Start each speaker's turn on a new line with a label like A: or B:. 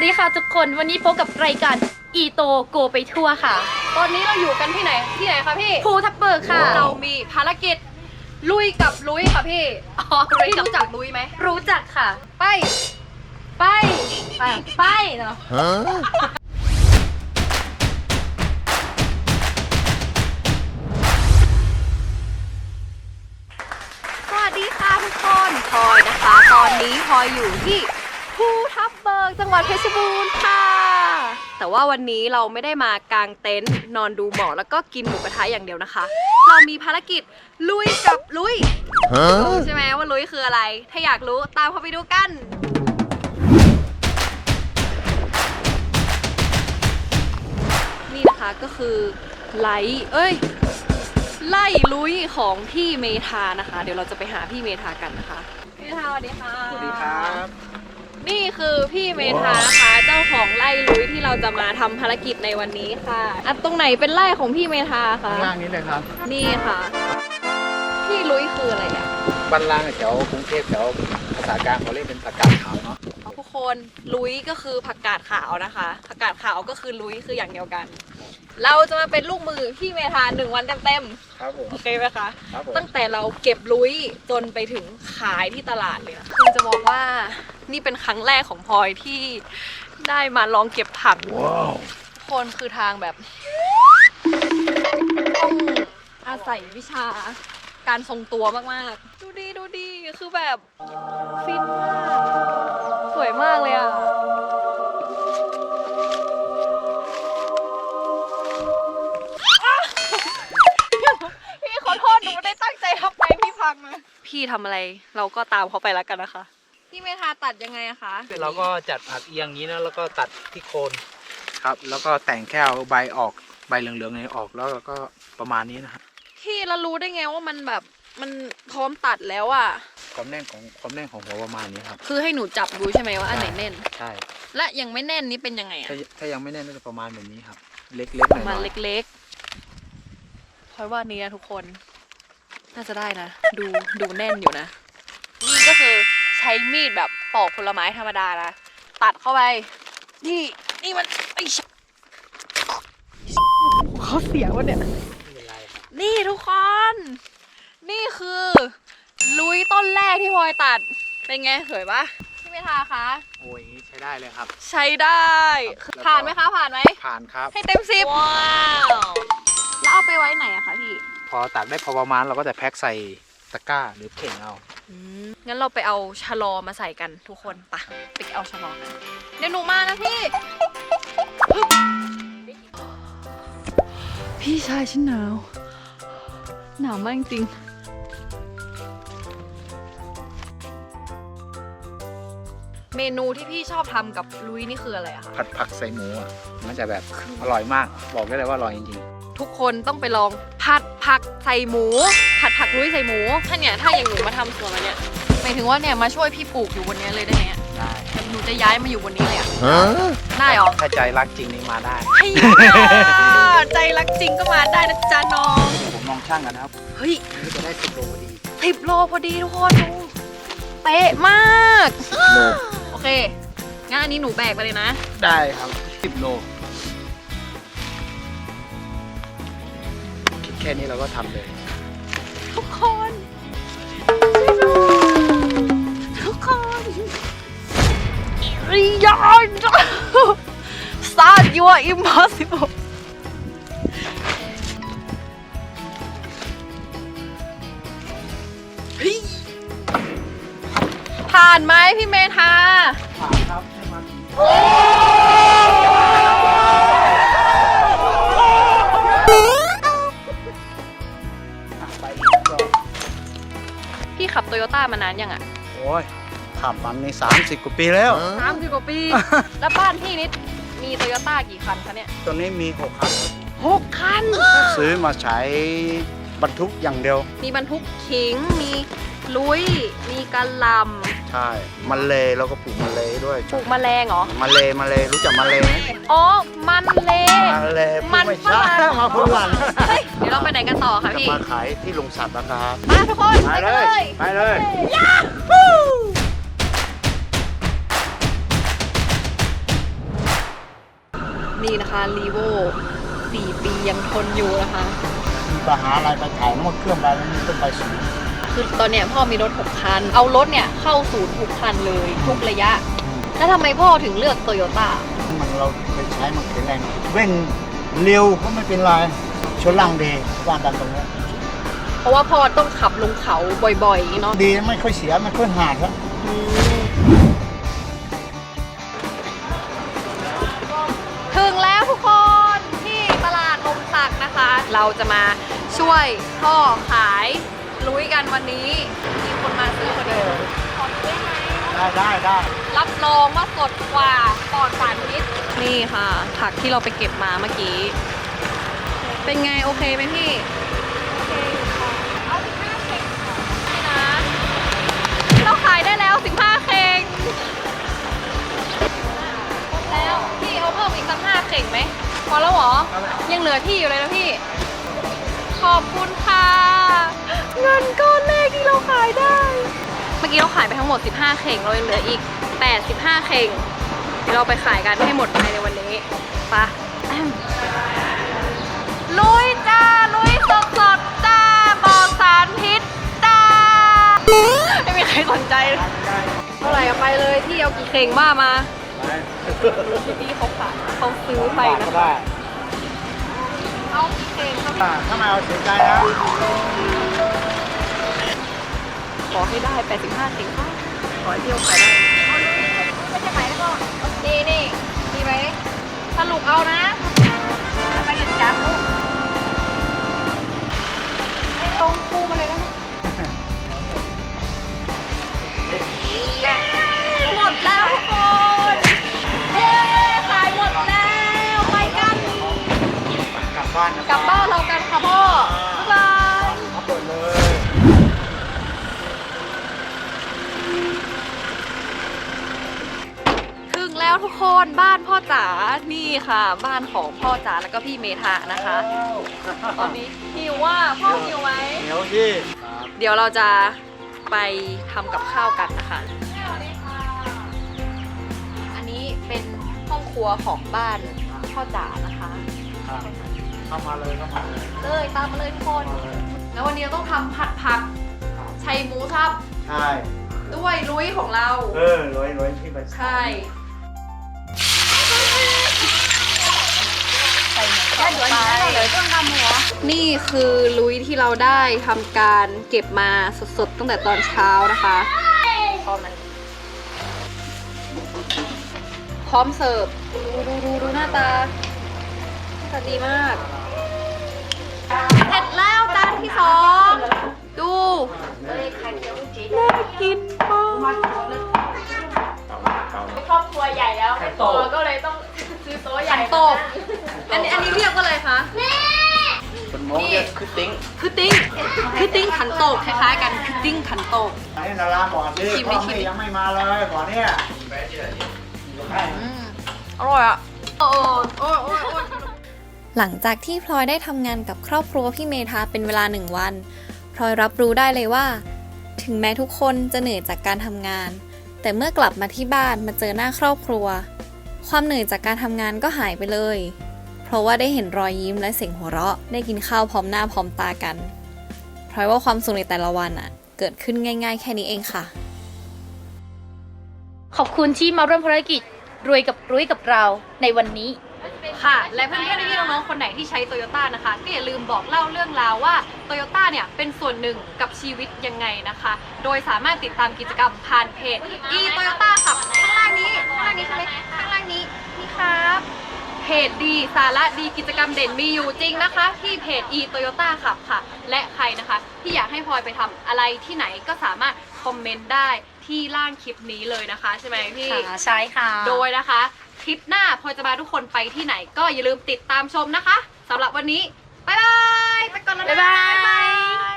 A: วัสดีค่ะทุกคนวันนี้พบกับรายการอีโตโกไปทั่วค่ะ
B: ตอนนี้เราอยู่กันที่ไหนที่ไหนคะพี่
A: ภูทับเบิกค่ะ
B: เรามีภารกิจลุยกับลุยค่ะพี่
A: อ๋อรู้
B: พี่
A: จัก
B: รู้จักลุยไหม
A: รู้จักค่ะ
B: ไป
A: ไป ไปไปเนาะ
B: สวัสดีค่ะทุกคนพลอยนะคะ ตอนนี้พลอยอยู่ที่ภูทับเบิก จังหวัดเพชรบูรณ์ค่ะ แต่ว่าวันนี้เราไม่ได้มากางเต็นท์นอนดูหมอกแล้วก็กินหมูกระทะอย่างเดียวนะคะ เรามีภารกิจลุยกับลุยรู้ใช่ไหมว่าลุยคืออะไร ถ้าอยากรู้ตามเข้าไปดูกันนี่นะคะก็คือไลท์เอ้ย ไล่ลุยของพี่เมธานะคะ เดี๋ยวเราจะไปหาพี่เมธากันนะคะ พี่เมธาสวัสดีค่ะ
C: สวัสดีครับ
B: นี่คือพี่เมธานะคะเจ้าของไล่ลุยที่เราจะมาทำภารกิจในวันนี้ค่ะอันตรงไหนเป็นไล่ของพี่เมธาคะ
C: ข้างล่างนี้เลยครับ
B: นี่ค่ะ พี่ลุยคืออะไรอะ
C: บ้านล่างแถวกรุงเทพแถว ภาษากลางเขาเรียกเป็นผักกาดขาวเนาะ
B: ทุกคนลุยก็คือผักกาดขาวนะคะผักกาดขาวก็คือลุยคืออย่างเดียวกัน เราจะมาเป็นลูกมือพี่เมธาหนึ่งวันเต็ม
C: ครับผม
B: ๆโอเคไหมคะ
C: ครับผม
B: ตั้งแต่เราเก็บลุยจนไปถึงขายที่ตลาดเลยนะคือจะบอกว่านี่เป็นครั้งแรกของพลอยที่ได้มาลองเก็บผัก
C: ว้าว
B: ทุกคนคือทางแบบต้องอาศัยวิชาการทรงตัวมาก ๆ ดูดีดูดี คือแบบฟินมาก สวยมากเลยอะพี่ขอโทษหนูไม่ได้ตั้งใจทำไปพี่พังเลยพี่ทำอะไรเราก็ตามเขาไปแล้วกันนะคะ พี่เมธาตัดยังไงอะคะ
C: เราก็จัดผักเอียงอย่างนี้นะแล้วก็ตัดที่โคนครับ แล้วก็แต่งแค่เอาใบออกใบเหลืองๆนี้ออกแล้วก็ประมาณนี้นะครับ
B: พี่แล้วรู้ได้ไงว่ามันแบบมันพร้อมตัดแล้วอะ
C: ความแน่นของความแน่นของหัวประมาณนี้ครับ
B: คือให้หนูจับดูใช่ไหมว่าอันไหนแน่น
C: ใช่
B: และยังไม่แน่นนี่เป็นยังไงอะ
C: ถ้าถ้ายังไม่แน่นก็จะประมาณแบบนี้ครับ เล็กๆห
B: ประมาณ
C: น่อย
B: เล็กๆพลอยว่านี้นะทุกคน น่าจะได้นะ ดูดูแน่นอยู่นะ นี่ก็คือใช้มีดแบบปอกผลไม้ธรรมดานะ ตัดเข้าไป นี่นี่มันไอ้ชิเขาเสียวะเนี่ย
C: ๆไม่เป็นไรครับ
B: นี่ทุกคน นี่คือ ลุยต้นแรกที่พลอยตัด เป็นไงสวยปะพี่เมธาคะ
C: โอ้ยใช้ได้เลยครับ
B: ใช้ได้
C: ครับ
B: ผ่านไหมคะผ่านไหม
C: ผ่านครับ
B: ให้เต็มสิบว้าวแล้วเอาไปไว้ไหนอะคะพี่
C: พอตัดได้พอประมาณเราก็จะแพ็คใส่ตะกร้าหรือเข่งเอา
B: งั้นเราไปเอาชะลอมาใส่กันทุกคนปะไปเอาชะลอกันเดี๋ยวหนูมานะพี่ พี่ชายฉันหนาว หนาวมากจริง เมนูที่พี่ชอบทำกับลุยนี่คืออะไรอะคะ
C: ผัดผักใส่หมูอะมันจะแบบอร่อยมาก บอกได้เลยว่าอร่อยจริง
B: ทุกคนต้องไปลองผัดผักใส่หมู ผัดผักลุยใส่หมู ถ้าเนี่ยถ้าอย่างหนูมาทำสวนแล้วเนี่ยหมายถึงว่าเนี่ยมาช่วยพี่ปลูกอยู่บนเนี้ยเลยได้ไหมอะ
C: ๆได้
B: แต่หนูจะย้ายมาอยู่บนนี้เลยอะได้เหรอ
C: ถ้าใจรักจริงนี่มาได้
B: ให้ใจรักจริงก็มาได้นะจ๊ะน้อง
C: เดี๋ยวผมลองช่างกันนะครับ
B: เฮ้ย
C: นี่จะได้สิบโลพอดี
B: สิบโลพอดีทุกคนดูเป๊ะมาก
C: โล
B: โอ เค งั้นอันนี้หนูแบกไปเลยนะ
C: ได้ครับสิบโลคิดแค่นี้เราก็ทำเลย
B: ทุกคนช่วยด้วยทุกคนยอน start your impossible ผ่านไหมพี่เมธา
C: ผ่านครับให้มันไปอีกรอบ
B: พี่ขับโตโยต้ามานานยังอะ
C: โอ้ยขับมันในสามสิบกว่าปีแล้ว
B: สามสิบกว่าปี แล้วบ้านพี่นิดมีโตโยต้ากี่คันคะเนี่ย
C: ตัวนี้มีหกคัน
B: หกคัน
C: ซื้อมาใช้บรรทุกอย่างเดียว
B: มีบรรทุกขิง มี ลุยมีกะหล
C: ใช่มันเลยแล้วก็ปลูกมันเลยด้วยำ
B: ปลูกแมลงเหรอ
C: มาเลยมาเลยรู้จักมาเลยไหม
B: อ๋อ มันเล
C: มาเลย
B: มัน
C: ไม่
B: ฝ
C: ใช่
B: รั่ง
C: มาฝรั่ง
B: เฮ้ย เดี๋ยวเราไปไหนกันต่อคะ
C: จะ
B: พี่
C: มาขายที่ลงสัตว์นะครับ
B: มาทุกคน
C: ไป
B: ไป
C: เล
B: เลยย
C: ไปเลย
B: ฮู้นี่นะคะรีโวสี่ปียังทนอยู่นะคะ
D: มีปัญหาอะไรไปถ่ายหมดเครื่องไปมันต้องไปศูนย์
B: คือตอนเนี้ยพ่อมีรถหกคัน เอารถเนี่ยเข้าศูนย์ทุกคันเลย ทุกระยะ แล้วทำไมพ่อถึงเลือกโตโยต้า
D: มันเราไปใช้มันแข็งแรงเร่งเร็วก็ไม่เป็นไรชนล่างดีว่านดันตรงนี้
B: เพราะว่าพ่อต้องขับลงเขาบ่อยๆเนาะ
D: ดีไม่ค่อยเสียไม่ค่อยหาดครับ
B: ถึงแล้วทุกคนที่ตลาดลมสักนะคะ เราจะมาช่วยพ่อขาย ลุยกันวันนี้ มีคนมาซื้อพอดีขอดูได้ไหม
D: ได้ได้ได้
B: รับรองว่าสดกว่าปลอดสารพิษนี่ค่ะ ผักที่เราไปเก็บมาเมื่อกี้ เป็นไงโอเคไหมพี่โอเคค่ะเอาสิบห้าเข่งนี่นะเราขายได้แล้วสิบห้าเข่งครบแล้ว พี่เอาเพิ่มอีกสักห้าเข่งไหมพอแล้วเหรอ ยังเหลือที่อยู่เลยนะพี่ข อบคุณค่ะ เงินก้อนแรกที่เราขายได้ เมื่อกี้เราขายไปทั้งหมด 15 เข่ง เรายังเหลืออีก 85 เข่งเดี๋ยวเราไปขายกันให้หมดภายในวันนี้ไปะลุยจ้า ลุยสดสดๆจ้าปลอดสารพิษจ้า ไม่มีใครสนใจเลยเท่าไหร่เอาไปเลยที่เอากี่เข่งว่ามาที่พี่เขาขายเขาซื้อไปนะ
D: ก็
B: คะ
D: ได้
B: เอากี่เข่งครับพี่
D: อ่าถ้าไม่เอาเสียใจนะ
B: ขอให้ได้ 85เข่งค่ะขอให้พี่เขาขายได้ไม่ใช่ไหมแล้วก็นี่นี่มีไหมสรุปเอานะไปหยุดจับ แล้วทุกคน
D: บ้าน
B: พ่อจ๋านี่ค่ะ บ้านของพ่อจ๋าแล้วก็พี่เมธานะคะ ตอนนี้หิวว่าพ่อหิวไหม
D: เหนียวที่
B: เดี๋ยวเราจะไปทำกับข้าวกันนะคะ อันนี้เป็นห้องครัวของบ้านพ่อจ๋านะคะ
D: ครับเข้ามาเลยเข้ามาเลย
B: เลยตามมาเลยทุกคน แล้ววันนี้เราต้องทำผัดผักชัยหมูสับ
D: ใช่
B: ด้วยลุยของเรา
D: เออร้อยร้อยที่ไป
B: ใช่ ส่หมูสับไปเลยต้องทำหัวนี่คือลุยที่เราได้ทำการเก็บมาสดๆตั้งแต่ตอนเช้านะคะพร้อมมันพร้อมเสิร์ฟดูดูดูดูหน้าตาหน้าตาดีมากเสร็จแล้วจานที่สองดูน่ากินมาก
A: ครอบครัวใหญ่แล้วไม่พอก็เลยต้องซื้อโต๊ะใหญ่
B: ขันโตก อันนี้อันนี้เรียกว่าอะไรคะ
C: คนมองเรียกคือติ้ง
B: คือติ้งคือติ้งขันโตกคล้ายๆกันคือติ้งขันโตก
D: ไหนนาราบอกดิ
B: ชิมไหม
D: พ่อ
B: ชิม
D: แม่
B: ไหม
D: ยังไม่มาเลยก่อนเนี่ยให้
B: อืมอร่อยอะ โอ้โอ้โอ้โอ้
E: หลังจากที่พลอยได้ทำงานกับครอบครัวพี่เมธาเป็นเวลาหนึ่งวันพลอยรับรู้ได้เลยว่า ถึงแม้ทุกคนจะเหนื่อยจากการทำงาน แต่เมื่อกลับมาที่บ้านมาเจอหน้าครอบครัว ความเหนื่อยจากการทำงานก็หายไปเลย เพราะว่าได้เห็นรอยยิ้มและเสียงหัวเราะ ได้กินข้าวพร้อมหน้าพร้อมตากันพลอยว่าความสุขในแต่ละวันอะเกิดขึ้นง่าย ๆ แค่นี้เองค่ะ
A: ขอบคุณที่มาร่วมภารกิจรวยกับรุ้ยกับเราในวันนี้
B: ค่ะ และเพื่อนๆพี่ๆน้องๆคนไหนที่ใช้โตโยต้านะคะ ก็อย่าลืมบอกเล่าเรื่องราวว่าโตโยต้าเนี่ยเป็นส่วนหนึ่งกับชีวิตยังไงนะคะ โดยสามารถติดตามกิจกรรมผ่านเพจ e โตโยต้าขับข้างล่างนี้ ข้างล่างนี้ใช่ไหมข้างล่างนี้นี่ครับ เพจดีสาระดีกิจกรรมเด่นมีอยู่จริงนะคะ ที่เพจ e โตโยต้าขับค่ะ และใครนะคะ ที่อยากให้พลอยไปทำอะไรที่ไหนก็สามารถคอมเมนต์ได้ที่ล่างคลิปนี้เลยนะคะ ใช่ไหมพี่
A: ใช่ค่ะ
B: โดยนะคะ คลิปหน้าพลอยจะพาทุกคนไปที่ไหน ก็อย่าลืมติดตามชมนะคะสำหรับวันนี้ บ๊ายบาย ไปก่อนแล้วนะ
A: บ๊ายบาย